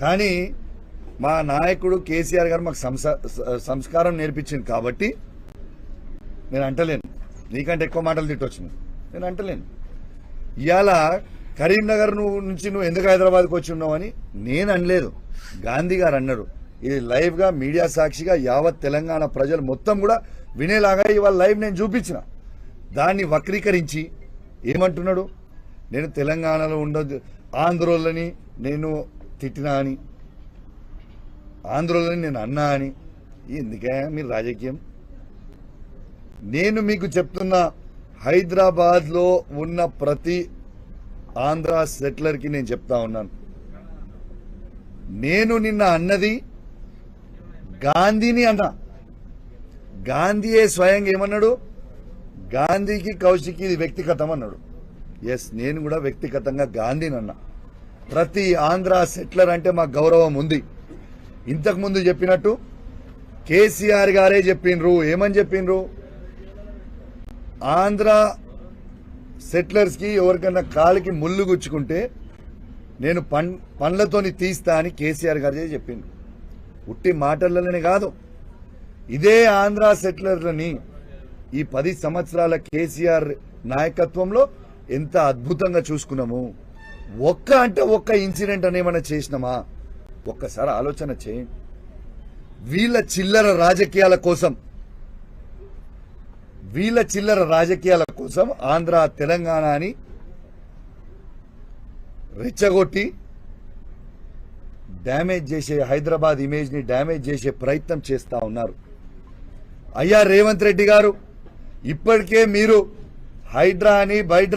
కానీ మా నాయకుడు కేసీఆర్ గారు మాకు సంస- సంస్కారం నేర్పించింది కాబట్టి నేను అంటలేను. నీకంటే ఎక్కువ మాటలు తిట్టొచ్చు నేను అంటలేను. ఇవాళ కరీంనగర్ నువ్వు నుంచి నువ్వు ఎందుకు హైదరాబాద్కి వచ్చి ఉన్నావని నేను అనలేదు. గాంధీ గారు అన్నారు ఇది లైవ్గా మీడియా సాక్షిగా యావత్ తెలంగాణ ప్రజలు మొత్తం కూడా వినేలాగా ఇవాళ లైవ్ నేను చూపించిన. దాన్ని వక్రీకరించి ఏమంటున్నాడు? నేను తెలంగాణలో ఉండదు ఆంధ్రోళ్ళని నేను తిట్టినా అని ఆంధ్రోళ్ళని నేను అన్నా అని ఎందుకే మీరు రాజకీయం? నేను మీకు చెప్తున్న హైదరాబాద్లో ఉన్న ప్రతి ఆంధ్ర సెటిలర్కి నేను చెప్తా ఉన్నాను. నేను నిన్న అన్నది గాంధీని అన్నా. గాంధీయే స్వయంగా ఏమన్నాడు? గాంధీకి కౌశికి ఇది వ్యక్తిగతం అన్నాడు. ఎస్ నేను కూడా వ్యక్తిగతంగా గాంధీని అన్నా. ప్రతి ఆంధ్ర సెట్లర్ అంటే మాకు గౌరవం ఉంది. ఇంతకుముందు చెప్పినట్టు కేసీఆర్ గారే చెప్పిండ్రు ఏమని చెప్పిండ్రు ఆంధ్ర సెట్లర్స్కి ఎవరికన్నా కాలికి ముళ్ళు గుచ్చుకుంటే నేను పం పండ్లతోని తీస్తా అని కేసీఆర్ గారే చెప్పిండు. ఉట్టి మాటలనే కాదు. ఇదే ఆంధ్ర సెటిలర్లని ఈ పది సంవత్సరాల కేసీఆర్ నాయకత్వంలో ఎంత అద్భుతంగా చూసుకున్నాము. ఒక్క అంటే ఒక్క ఇన్సిడెంట్ అని ఏమైనా చేసినామా? ఒక్కసారి ఆలోచన చేయండి వీళ్ళ చిల్లర రాజకీయాల కోసం వీళ్ళ చిల్లర రాజకీయాల కోసం ఆంధ్ర తెలంగాణ అని రెచ్చగొట్టి డ్యామేజ్ చేసే హైదరాబాద్ ఇమేజ్ని డ్యామేజ్ చేసే ప్రయత్నం చేస్తా ఉన్నారు. అయ్యా రేవంత్ రెడ్డి గారు ఇప్పటికే మీరు హైడ్రా అని బైడ్రా